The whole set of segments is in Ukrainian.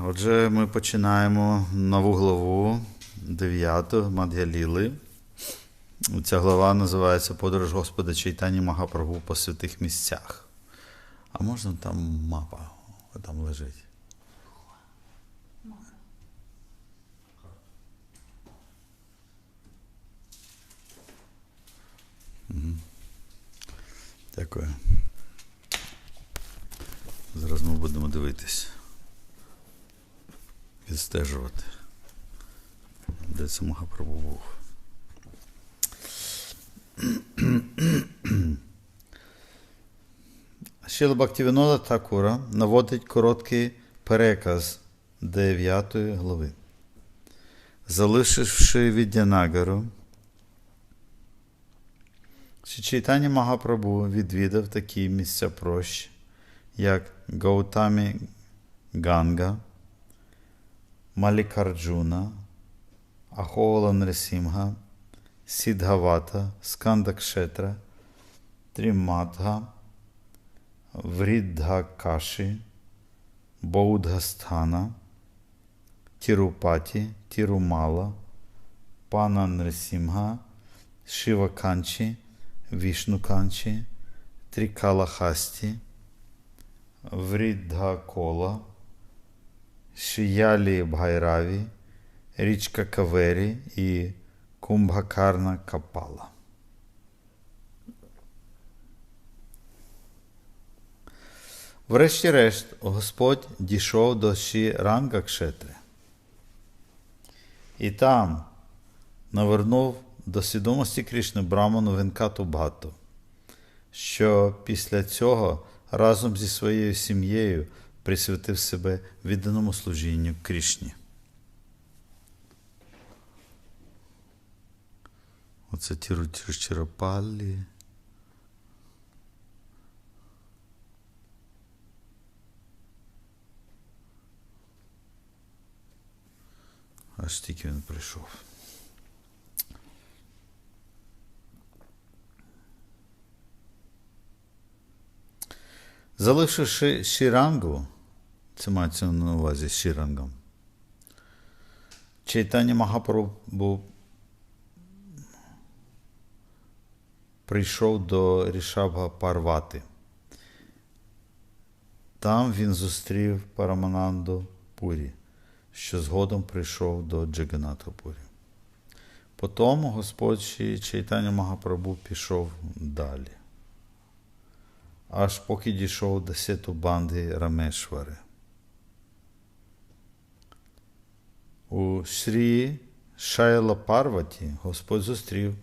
Отже, ми починаємо нову главу 9 Мад'яліли. Ця глава називається Подорож Господа Чайтані Магапрабу по святих місцях. А можна там мапа там лежить? Дякую. Зараз ми будемо дивитись. Відстежувати. Де це Магапрабу був. Шіла Бактівінода Такура наводить короткий переказ 9 глави. Залишивши Відянагару, Чайтані Магапрабу відвідав такі місця прощ, як Гаутамі Ганга, Малікарджуна, Ахола Нресімга, Сідгавата, Скандакшетра, Трімадга, Вріддхакаші, Боудгастхана, Тірупаті, Тірумала, Пана Нресімга, Шиваканчі, Вішнуканчі, Трикалахасті, Вріддхакола, Шиялі Бхайраві, річка Кавері і Кумбхакарна Капала. Врешті-решт, Господь дійшов до Шіранга Кшетри. І там навернув до свідомості Кришни Браману Венкату Бхату, що після цього разом зі своєю сім'єю присвятив себе відданому служінню Кришні. Оце Тіручарапаллі. Аж тільки він прийшов. Залишивши Шірангу, це мається на увазі Шірангом, Чайтані Магапрабу прийшов до Рішабга Парвати. Там він зустрів Парамананду Пурі, що згодом прийшов до Джаганатапурі. Потім Господь Чайтаня Магапрабу пішов далі, аж поки дійшов до сету банди Рамешвари. У Шрі Шайла Парваті Господь зустрів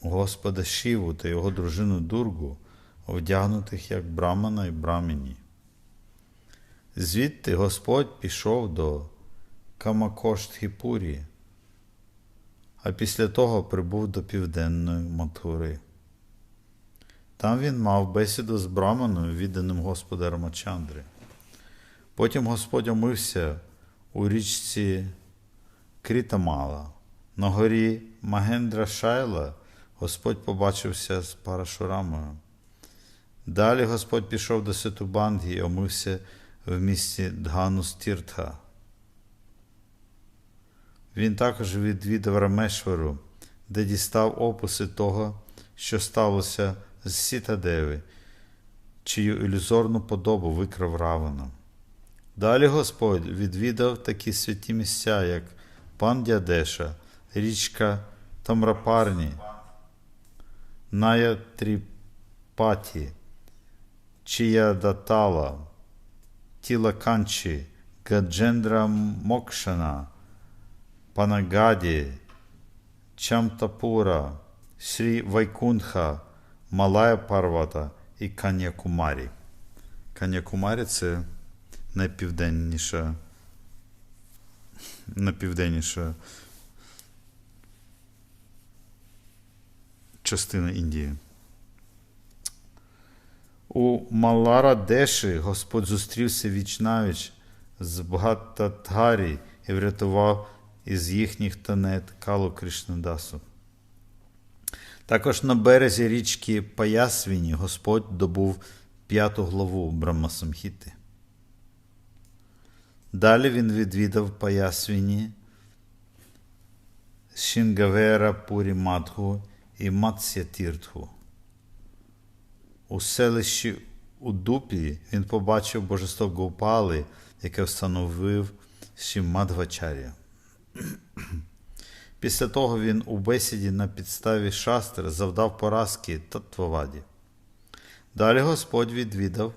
Господа Шіву та його дружину Дургу, вдягнутих як Брамана і Браміні. Звідти Господь пішов до Камакоштхіпурі, а після того прибув до південної Матури. Там він мав бесіду з Браманою, відданим Господа Рамачандри. Потім Господь омився у річці Крітамала. На горі Магендра Шайла Господь побачився з Парашурамою. Далі Господь пішов до Ситубанги і омився в місті Дганустіртха. Він також відвідав Рамешвару, де дістав описи того, що сталося з Сітадеви, чию ілюзорну подобу викрав Раваном. Далі Господь відвідав такі святі місця, як Пандядеша, річка Тамрапарні, Ная Тріпаті, Чиядатала, Тілаканчі, Гаджендра Мокшана, Панагаді, Чамтапура, Шрі Вайкунха, Малая Парвата і Канякумарі. Канякумарі це найпівденніша, найпівденніша частина Індії. У Малара Деші Господь зустрівся вічнавіч з Бхаттатгарі і врятував із їхніх тонет Калу Кришнадасу. Також на березі річки Паясвіні Господь добув п'яту главу Брамасамхіти. Далі він відвідав Паясвіні, Шінгавера Пурі Мадху і Матсятіртху. У селищі Удупі він побачив божество Гопали, яке встановив Шімадвачаря. Після того він у бесіді на підставі шастри завдав поразки Татваваді. Далі Господь відвідав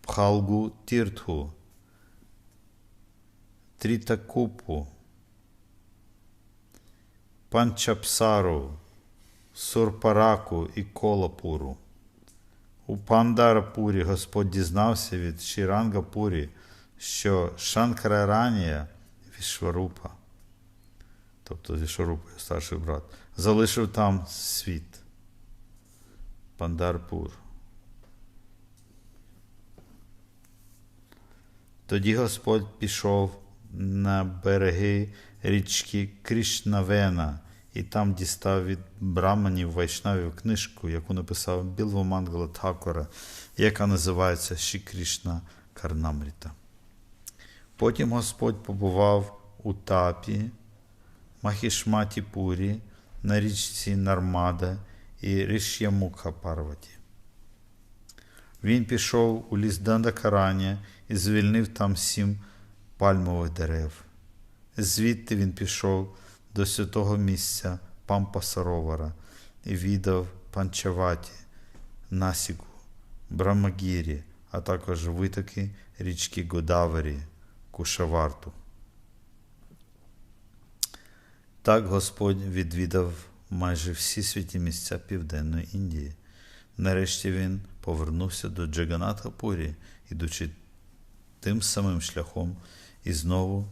Пхалгу Тіртху, Трітакупу, Панчапсару, Сурпараку і Колапуру. У Пандарапурі Господь дізнався від Шірангапурі, що Шанкараранія Вішварупа, тобто Вішварупа, старший брат, залишив там світ. Пандарпур. Тоді Господь пішов на береги річки Кришнавена і там дістав від браманів Вайшнавів книжку, яку написав Білвомангала Такора, яка називається Шікрішна Карнамріта. Потім Господь побував у тапі, Махішматі-Пурі, на річці Нармада і Ріш'ямукха Парваті. Він пішов у ліс Дандакараня і звільнив там сім пальмових дерев. Звідти він пішов до святого місця Пампа Саровара і віддав Панчаваті, Насіку, Брамагірі, а також витоки річки Годаварі, Кушаварту. Так Господь відвідав майже всі святі місця Південної Індії. Нарешті він повернувся до Джаганатхапурі, ідучи тим самим шляхом і знову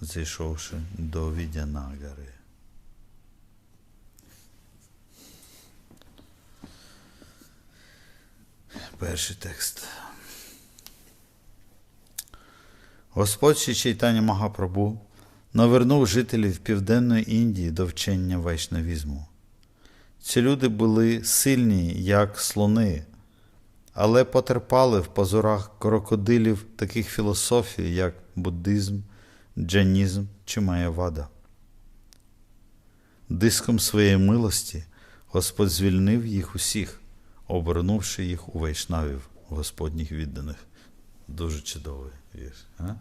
зайшовши до Відянагари. Перший текст. Господь Ші Чайтані Магапрабу навернув жителів Південної Індії до вчення вайшнавізму. Ці люди були сильні, як слони, але потерпали в позорах крокодилів таких філософій, як буддизм, джанізм чи маєвада. Диском своєї милості Господь звільнив їх усіх, обернувши їх у вайшнавів, Господніх відданих. Дуже чудовий вірш. А?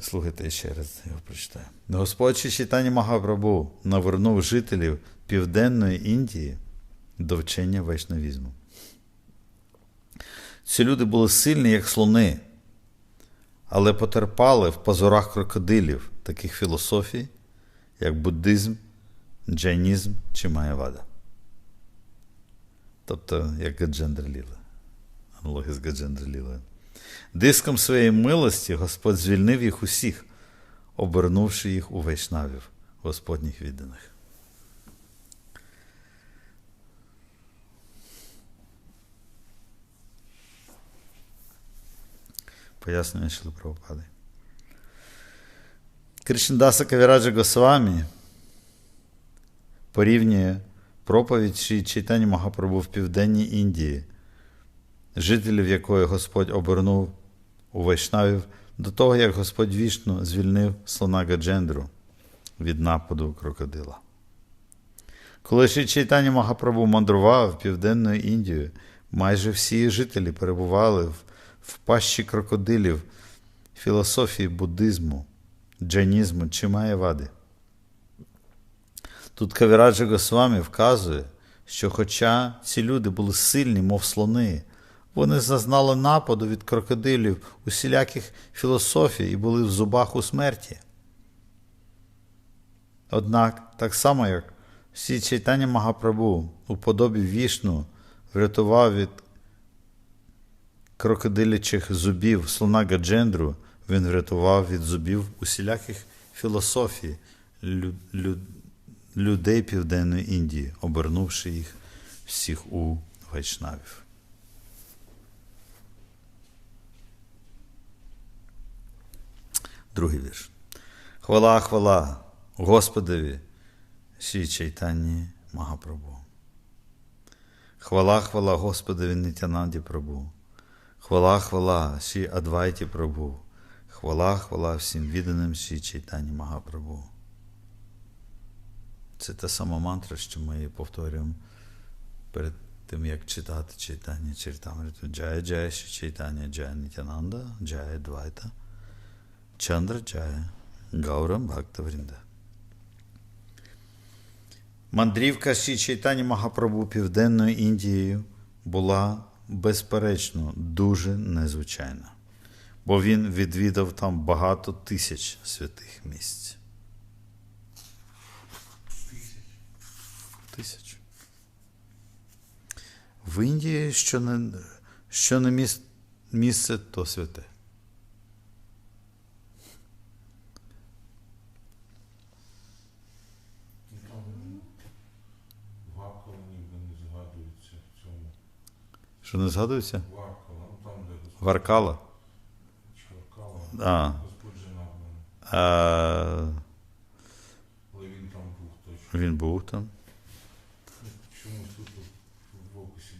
Слухайте ще раз його прочитаю. Господь читання Магапрабу навернув жителів Південної Індії до вчення вайшнавізму. Ці люди були сильні, як слони, але потерпали в позорах крокодилів таких філософій, як буддизм, джайнізм чи маєвада. Тобто, як Гаджендра Ліла. Аналогія з Гаджендра Лілою. Диском своєї милості Господь звільнив їх усіх, обернувши їх у вайшнавів, Господніх відданих. Пояснення Шили Прабхупади. Кришндаса Кавіраджа Госвамі порівнює проповідь Ші Чайтані Магапрабу в Південній Індії, жителів якої Господь обернув у вайшнавів до того, як Господь вішну звільнив слона Гаджендру від нападу крокодила. Коли Ші Чайтані Магапрабу мандрував Південною Індією, майже всі жителі перебували в в пащі крокодилів, філософії буддизму, джайнізму чи маєвади. Тут Кавіраджа Госвамі вказує, що, хоча ці люди були сильні, мов слони, вони зазнали нападу від крокодилів усіляких філософій і були в зубах у смерті. Однак, так само, як всі читання Магапрабу у подобі вішну врятував від крокодилячих зубів слона Гаджендру він врятував від зубів усіляких філософій лю, лю, людей Південної Індії, обернувши їх всіх у вайшнавів. Другий вірш. Хвала, хвала Господові, Ші Чайтані Магапрабу. Хвала, хвала Господові Нітянанді Прабу. Хвала, хвала, Ші Адвайті Прабу. Хвала, хвала всім відданим Ші Чайтані Магапрабу. Це та сама мантра, що ми її повторюємо перед тим, як читати читання Чайтамриту. Джая Джая Ші Чайтання Джая Нітянанда, Джая Двайта, Чандра Джая, Гаурам Бхакта Врінда. Мандрівка Ші Чайтані Магапрабу Південною Індією була безперечно дуже незвичайна, бо він відвідав там багато тисяч святих місць. Тисяч. В Індії, що не, що не місце, то святе. Ну, Там Вакула ніби не згадується в цьому. Що не згадується? Ну Варкала. Чаркала, А, мене. а, Але він там був точно. він був там. Ну, Чомусь тут в описі.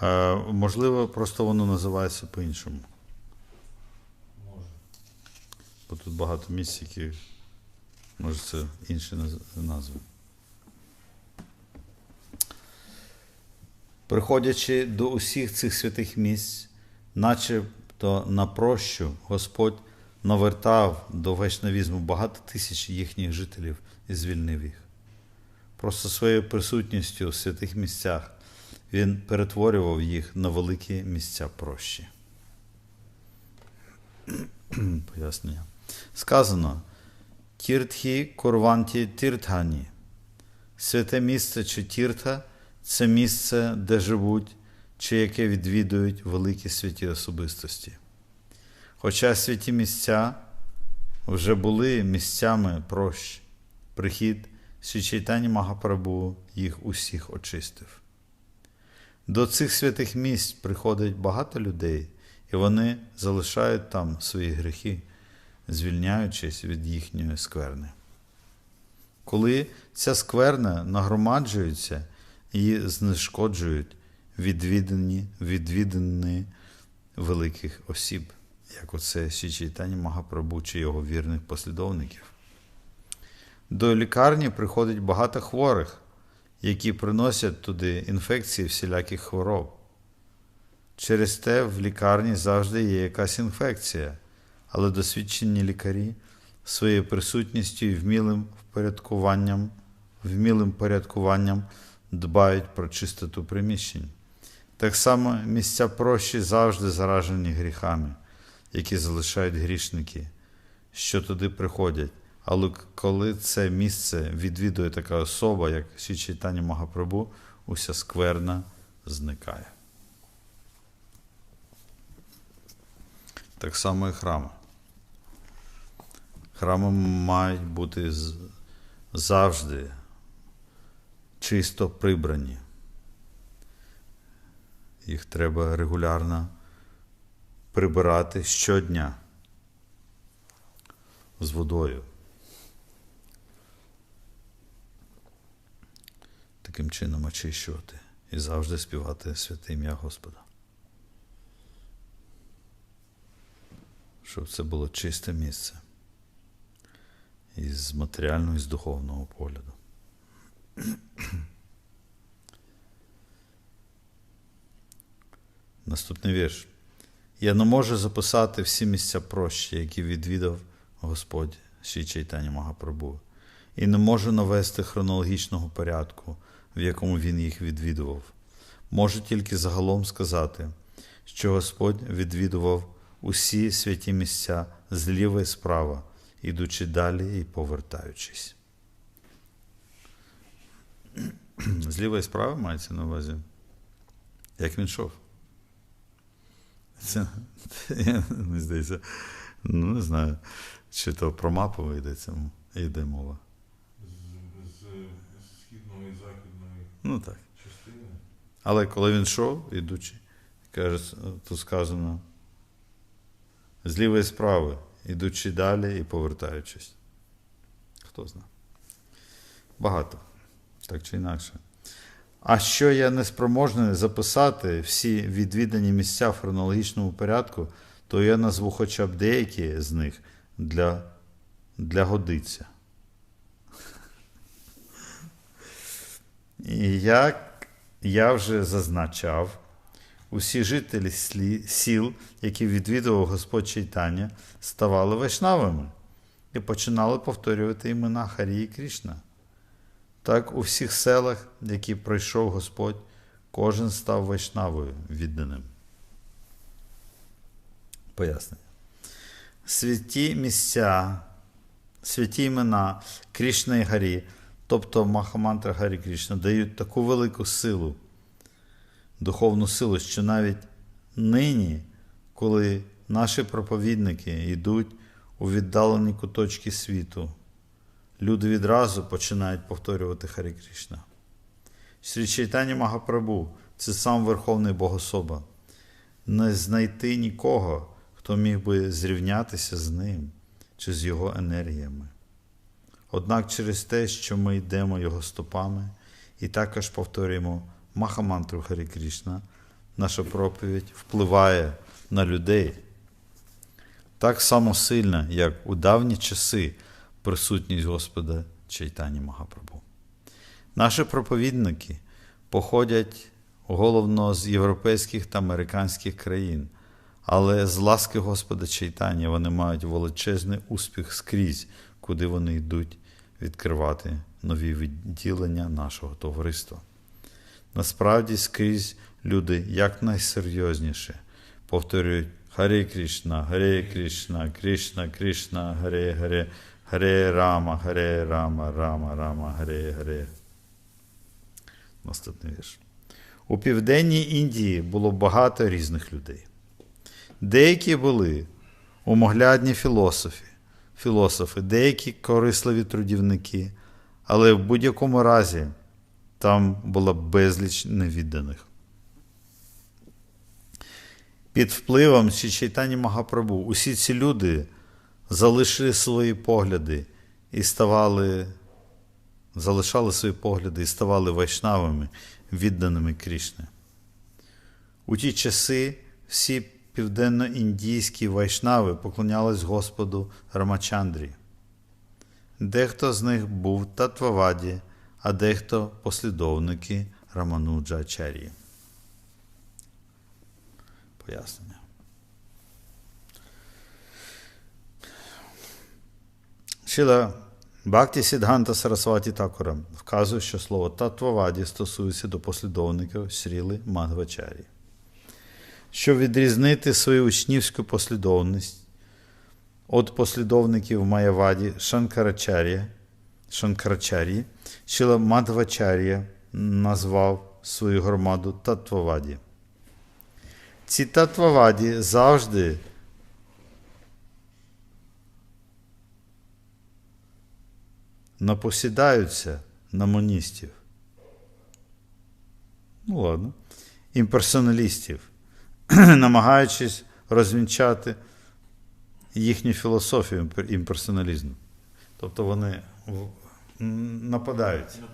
А, можливо, просто воно називається по-іншому. Може. Бо тут багато місць, які, може, це інші назви. Приходячи до усіх цих святих місць, начебто на прощу Господь навертав до вайшнавізму багато тисяч їхніх жителів і звільнив їх. Просто своєю присутністю в святих місцях він перетворював їх на великі місця прощі. Пояснення. Сказано Тіртхі Курванті Тіртхані. Святе місце чи тіртха це місце, де живуть, чи яке відвідують великі святі особистості. Хоча святі місця вже були місцями прощ, прихід Свічайтані Магапрабу їх усіх очистив. До цих святих місць приходить багато людей, і вони залишають там свої гріхи, звільняючись від їхньої скверни. Коли ця скверна нагромаджується і знешкоджують відвідані, відвідані великих осіб, як оце Січайтані Магапрабу чи його вірних послідовників. До лікарні приходить багато хворих, які приносять туди інфекції всіляких хвороб. Через те в лікарні завжди є якась інфекція, але досвідчені лікарі своєю присутністю і вмілим впорядкуванням, вмілим порядкуванням дбають про чистоту приміщень. Так само місця прощі завжди заражені гріхами, які залишають грішники, що туди приходять. Але коли це місце відвідує така особа, як Січайтані Магапрабу, уся скверна зникає. Так само і храми. Храми мають бути завжди чисто прибрані. Їх треба регулярно прибирати щодня з водою. Таким чином очищувати і завжди співати святе ім'я Господа. Щоб це було чисте місце із матеріального і з духовного погляду. Наступний вірш. Я не можу записати всі місця прощі, які відвідав Господь Ші Чайтані Магапрабу, і не можу навести хронологічного порядку, в якому він їх відвідував. Можу тільки загалом сказати, що Господь відвідував усі святі місця зліва і справа, ідучи далі і повертаючись. Зліва і справа мається на увазі. Як він йшов? Це, я не здається, ну не знаю, чи то про мапу йдеться, йде мова. З, з, з східної і західної Ну так. частини. Але коли він йшов, ідучи, каже, тут сказано, з лівої справи, ідучи далі і повертаючись. Хто знає? Багато, так чи інакше. А що я не спроможний записати всі відвідані місця в хронологічному порядку, то я назву хоча б деякі з них для, для годиця. Як я вже зазначав, усі жителі сіл, які відвідував Господь Чайтання, ставали вайшнавами і починали повторювати імена Харі і Крішна. Так у всіх селах, які пройшов Господь, кожен став вайшнавою відданим. Пояснення. Святі місця, святі імена Крішна і Гарі, тобто Махамантра Гарі Крішна, дають таку велику силу, духовну силу, що навіть нині, коли наші проповідники йдуть у віддалені куточки світу, люди відразу починають повторювати Харі Крішна. Срі Чайтані Магапрабу це сам Верховний Богособа. Не знайти нікого, хто міг би зрівнятися з ним чи з його енергіями. Однак через те, що ми йдемо його стопами і також повторюємо Махамантру Харі Крішна, наша проповідь впливає на людей так само сильно, як у давні часи присутність Господа Чайтані Магапрабу. Наші проповідники походять головно з європейських та американських країн, але з ласки Господа Чайтані вони мають величезний успіх скрізь, куди вони йдуть відкривати нові відділення нашого товариства. Насправді скрізь люди якнайсерйозніше повторюють Харі Кришна, Харе Кришна, Кришна, Кришна, Харе Харе, Харе Рама, Харе Рама, Рама, Рама, Харе Харе. Наступний вірш. У південній Індії було багато різних людей. Деякі були умоглядні філософи, філософи, деякі корисливі трудівники, але в будь-якому разі там була безліч невідданих. Під впливом Чайтані Магапрабу усі ці люди залишили свої погляди і ставали, залишали свої погляди і ставали вайшнавами, відданими Крішни. У ті часи всі південно-індійські вайшнави поклонялись Господу Рамачандрі. Дехто з них був Татваваді, а дехто послідовники Рамануджа Ачарії. Пояснення. Шіла Бхакті Сідганта Сарасваті Такура вказує, що слово Татваваді стосується до послідовників Сріли Мадвачарі. Щоб відрізнити свою учнівську послідовність від послідовників Маяваді Шанкарачар'я, Шанкарачарі, Шіла Мадвачар'я назвав свою громаду Татваваді. Ці татваваді завжди напосідаються на моністів. Ну, ладно. Імперсоналістів, намагаючись розвінчати їхню філософію імперсоналізму. Тобто вони нападають. Ну,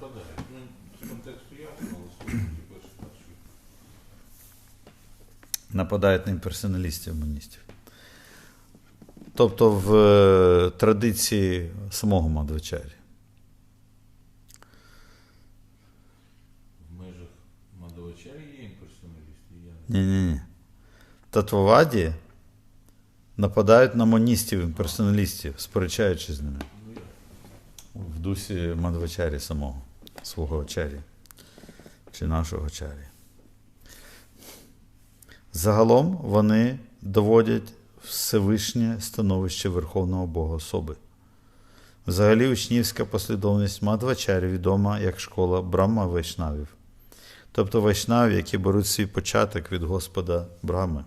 нападають на імперсоналістів моністів. Тобто в е, традиції самого Мадвачарі. В межах Мадовачарі є Ні-ні-ні. Татваваді нападають на моністів, імперсоналістів, сперечаючись з ними. В дусі Мадвачарі самого, свого очарі чи нашого очарі. Загалом вони доводять Всевишнє становище Верховного Бога особи. Взагалі учнівська послідовність Мадвачарі відома як школа Брахма Вайшнавів, тобто вайшнавів, які беруть свій початок від Господа Брахми.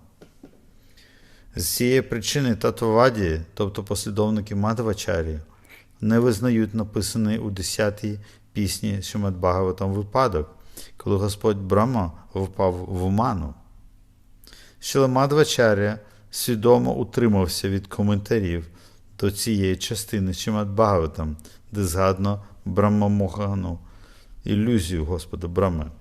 З цієї причини Татваваді, тобто послідовники Мадвачарі, не визнають написаний у 10-й пісні Шимат Бхагаватам випадок, коли Господь Брахма впав в оману. Шиламадвачаря свідомо утримався від коментарів до цієї частини Шимат Бхагаватам, де згадано Брамамогану, ілюзію Господа Брами.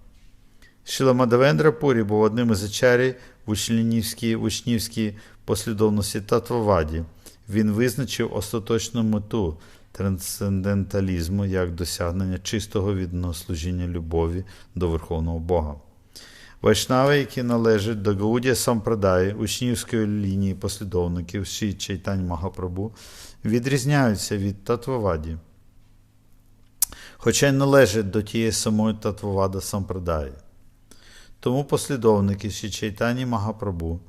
Шіла Мадавендра Пурі був одним із ачарій в учнівській, учнівській послідовності Татваваді. Він визначив остаточну мету трансценденталізму як досягнення чистого відданого служіння любові до Верховного Бога. Вайшнави, які належать до Гаудія Сампрадаї, учнівської лінії послідовників Ші Чайтань Махапрабу, відрізняються від Татваваді, хоча й належать до тієї самої Татвавада Сампрадаї. Тому послідовники Ші Чайтані Махапрабу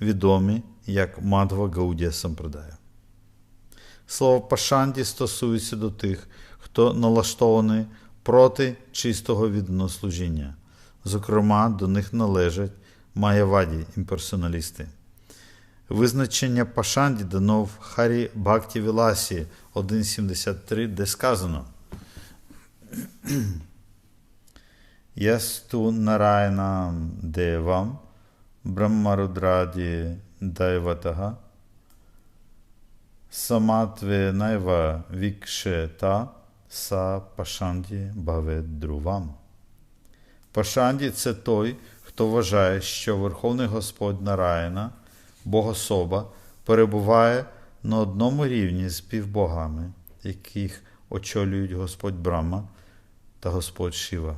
відомі як Мадва Гаудія Сампрадая. Слово Пашанді стосується до тих, хто налаштований проти чистого відданого служіння. Зокрема, до них належать маяваді імперсоналісти. Визначення Пашанді дано в Харі Бхакті Віласі 1.73, де сказано Нарайнам Девам Брахмарудраді Дайватага Саматве Найва Вікшета Са Пашанді Бавед Друвам. Пашанді це той, хто вважає, що Верховний Господь Нараїна, Богособа, перебуває на одному рівні з півбогами, яких очолюють Господь Брахма та Господь Шива.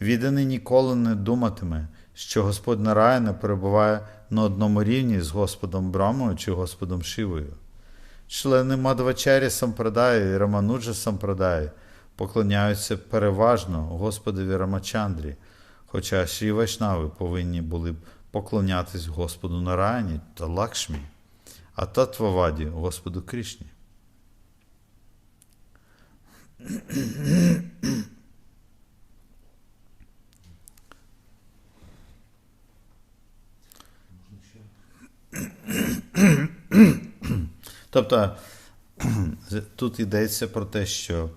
Відданий ніколи не думатиме, що Господь Нараїна перебуває на одному рівні з Господом Брамою чи Господом Шивою. Члени Мадвачарі Сампрадаї і Рамануджа Сампрадаї поклоняються переважно Господові Рамачандрі, хоча Шрі Вайшнави повинні були б поклонятись Господу Нараяні та Лакшмі, а Татваваді Господу Крішні. Тобто тут йдеться про те, що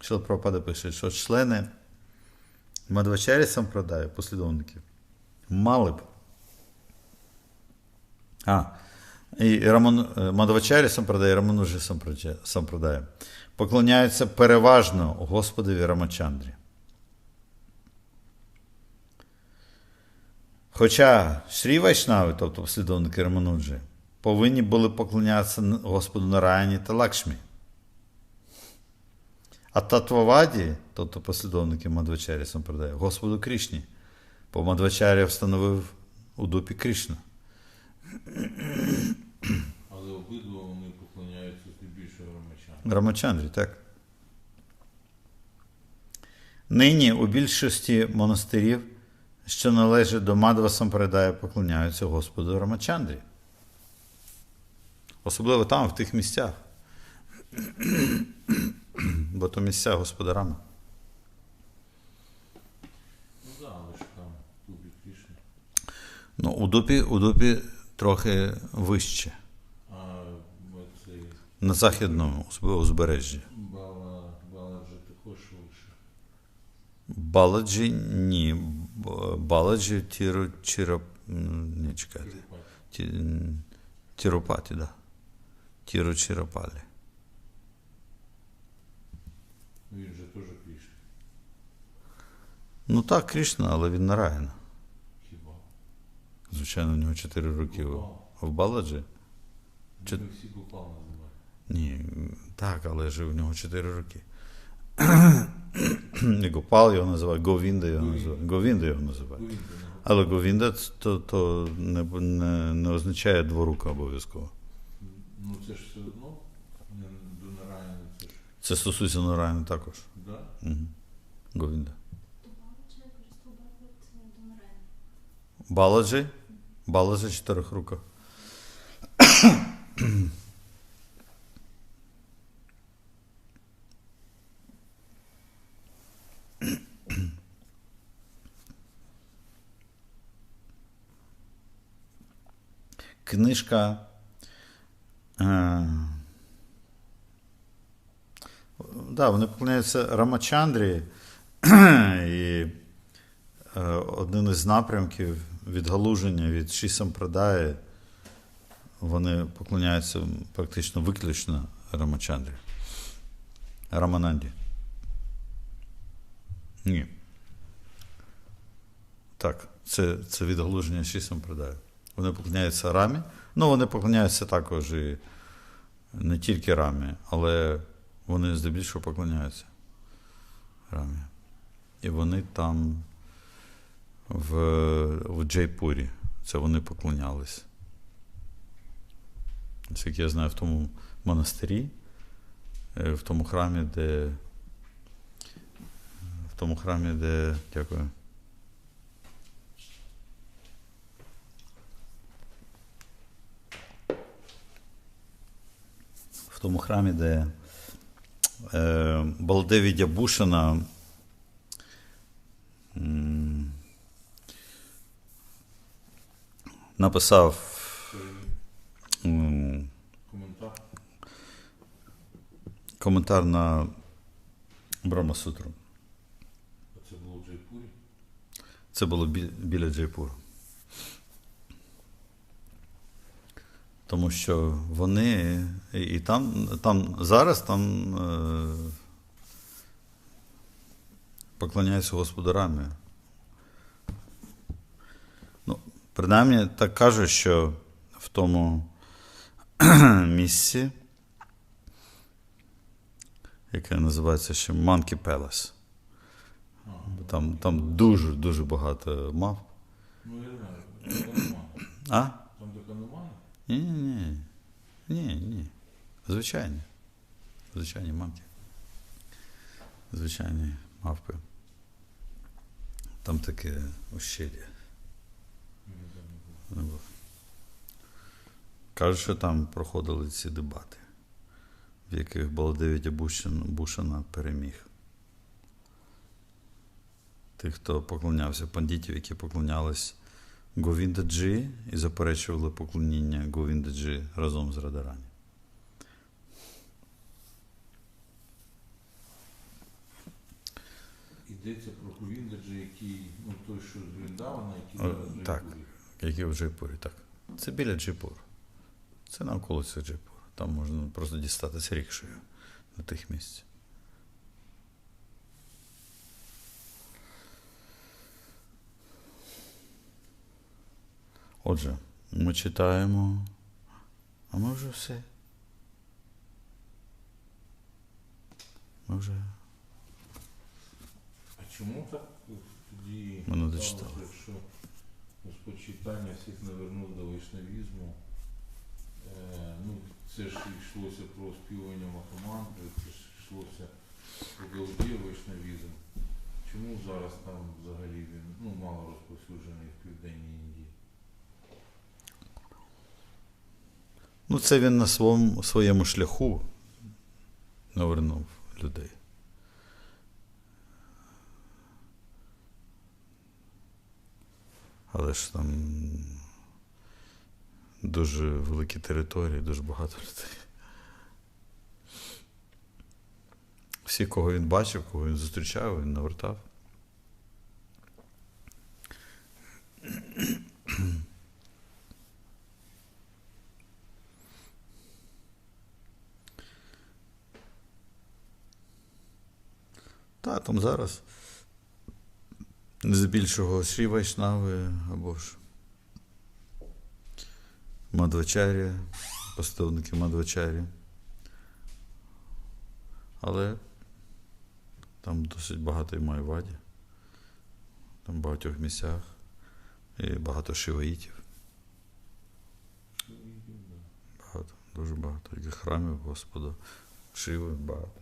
Шилпропада пише, що члени Мадвачарі Сампрадаю, послідовників, мали б. А, і Раман, Мадвачарі Сампрадає, Раманужі Сампрадає поклоняються переважно Господові Рамачандрі. Хоча Шрі Вайшнави, тобто послідовники Рамануджі, повинні були поклонятися Господу Нараяні та Лакшмі. А Татваваді, тобто послідовники Мадвачарі Сампрадая, Господу Крішні, бо Мадвачаря встановив у дупі Крішна. Але обидва вони поклоняються більше Рамачану. Рамачандрі, так. Нині у більшості монастирів, що належать до Мадва Сампрадая, поклоняються Господу Рамачандрі. Особливо там, в тих місцях. Бо то місця Господа Рама. Ну але ж там Ну, у дупі, у дупі трохи вище. А На західному, особливо узбережжі. Бала, Бала також вище. Баладжі ні. Баладжі тіру, м, Ні, чекайте. Тірупаті, да. Тіручиропалі. Ну, Він же теж Крішна. Ну так, Крішна, але він Нараяна. Хіба? Звичайно, у нього 4 роки. в- в Баладжі? Чи- всі Гопал називають. Ні, так, але ж у нього 4 роки. Не Гопал його називає, Говінда його називає. Говінда його називає. Але Говінда то, то не, не, не означає дворука обов'язково. Ну це ж все одно не до Нараяна, це ж, Це стосується Нараяни також. да? Угу. Говінда. Баладжі? Баладжі чотирихрука. Книжка. Да, вони поклоняються Рамачандрі і е, один із напрямків відгалуження від Шісампрадаї, вони поклоняються практично виключно Рамачандрі. Рамананді. Ні. Так, це, це відгалуження шість сампрадаю. Вони поклоняються рамі. Ну, вони поклоняються також і не тільки рамі, але вони здебільшого поклоняються рамі. І вони там в, в Джейпурі. Це вони поклонялись. Це як я знаю, в тому монастирі, е, в тому храмі, де. В тому храмі, де. Дякую. Тому храмі, де е, Балдеві Дябушина написав коментар. коментар на Брамасутру. Це було в Джайпурі. Це було біля Джайпуру. Тому що вони. І, там, там зараз там е, поклоняються Господу Рамі. Ну, принаймні так кажуть, що в тому місці, яке називається ще Monkey Palace. Там, там дуже дуже багато мав. Ну, я знаю. А? Там де Канумана? Ні, ні, ні. Ні, ні. Звичайні. Звичайні мамки. Звичайні мавпи. Там таке там не було. Кажуть, що там проходили ці дебати, в яких Баладевідя Бушина, Бушина переміг. Тих, хто поклонявся пандитів, які поклонялись Говіндаджі і заперечували поклоніння Говіндаджі разом з Радарані. Йдеться про Говіндаджа, який, ну той, що з Вріндавана, який О, зараз так. Які в Джайпурі, так. Це біля Джайпуру. Це на околиці Джайпуру. Там можна просто дістатися рікшею до тих місць. Отже, ми читаємо. А ми вже все. Ми вже. А чому так тоді Ми не сталося, дочитали. якщо Господь читання всіх навернув до вайшнавізму? Е, ну, це ж йшлося про оспівування Махамантри, це ж йшлося про Гаудія вайшнавізм. Чому зараз там взагалі він ну, мало розповсюджений в Південній Індії? Ну, це він на своєму, своєму шляху навернув людей. Але ж там дуже великі території, дуже багато людей. Всі, кого він бачив, кого він зустрічав, він навертав. Та, там зараз здебільшого Шрі Вайшнави або ж Мадвачарі, поставники Мадвачарі. Але там досить багато і Майваді. Там в багатьох місцях і багато шиваїтів. Багато, дуже багато. Яких храмів Господа Шиви багато.